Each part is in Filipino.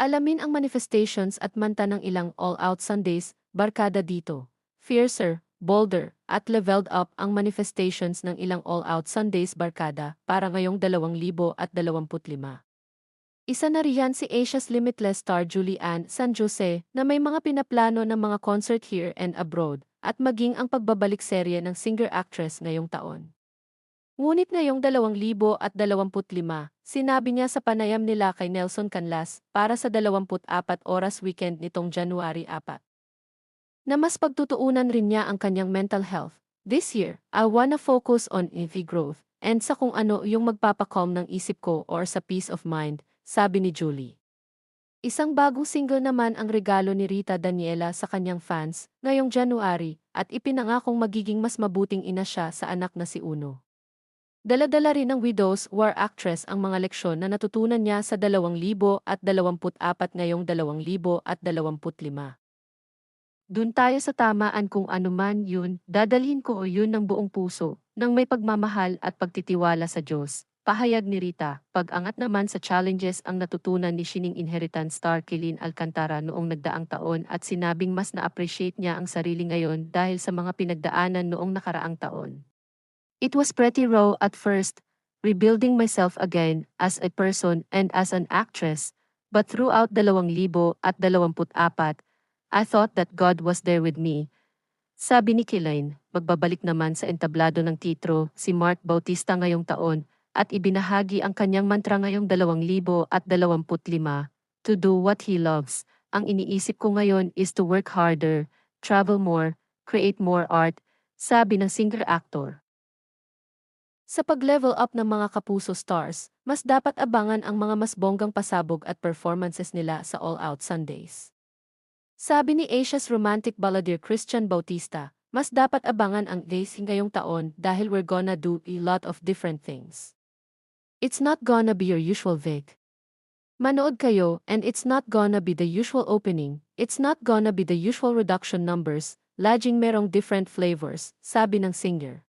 Alamin ang manifestations at manta ng ilang all-out Sundays, barkada dito. Fiercer, bolder, at leveled up ang manifestations ng ilang all-out Sundays barkada para ngayong 2025. Isa na riyan si Asia's Limitless star Julianne San Jose na may mga pinaplano ng mga concert here and abroad at maging ang pagbabalik serye ng singer-actress ngayong taon. Ngunit ngayong 2025, sinabi niya sa panayam nila kay Nelson Canlas para sa 24 oras weekend nitong January 4 na mas pagtutuunan rin niya ang kanyang mental health. This year, I wanna focus on EV growth and sa kung ano yung magpapakalm ng isip ko or sa peace of mind, sabi ni Julie. Isang bagong single naman ang regalo ni Rita Daniela sa kanyang fans ngayong January at ipinangakong magiging mas mabuting ina siya sa anak na si Uno. Daladala rin ng Widows War actress ang mga leksyon na natutunan niya sa 2024 ngayong 2025. Dun tayo sa tamaan kung ano man yun, dadalhin ko o yun ng buong puso, ng may pagmamahal at pagtitiwala sa Diyos. Pahayag ni Rita, pag-angat naman sa challenges ang natutunan ni Shining Inheritance star Kilin Alcantara noong nagdaang taon at sinabing mas na-appreciate niya ang sarili ngayon dahil sa mga pinagdaanan noong nakaraang taon. It was pretty raw at first, rebuilding myself again as a person and as an actress, but throughout 2024, I thought that God was there with me. Sabi ni Kilain, magbabalik naman sa entablado ng titro si Mark Bautista ngayong taon at ibinahagi ang kanyang mantra ngayong 2025, to do what he loves. Ang iniisip ko ngayon is to work harder, travel more, create more art, sabi ng singer-actor. Sa pag-level up ng mga kapuso stars, mas dapat abangan ang mga mas bonggang pasabog at performances nila sa All Out Sundays. Sabi ni Asia's romantic balladeer Christian Bautista, mas dapat abangan ang days ngayong taon dahil we're gonna do a lot of different things. It's not gonna be your usual Vic. Manood kayo and it's not gonna be the usual opening, it's not gonna be the usual reduction numbers, laging merong different flavors, sabi ng singer.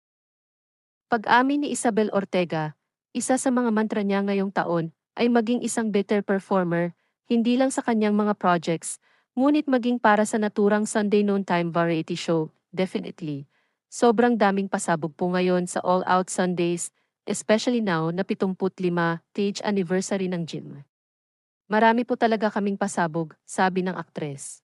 Pag-amin ni Isabel Ortega, isa sa mga mantra niya ngayong taon ay maging isang better performer, hindi lang sa kanyang mga projects, ngunit maging para sa naturang Sunday noontime variety show, definitely. Sobrang daming pasabog po ngayon sa All Out Sundays, especially now na 75 th anniversary ng gym. Marami po talaga kaming pasabog, sabi ng aktres.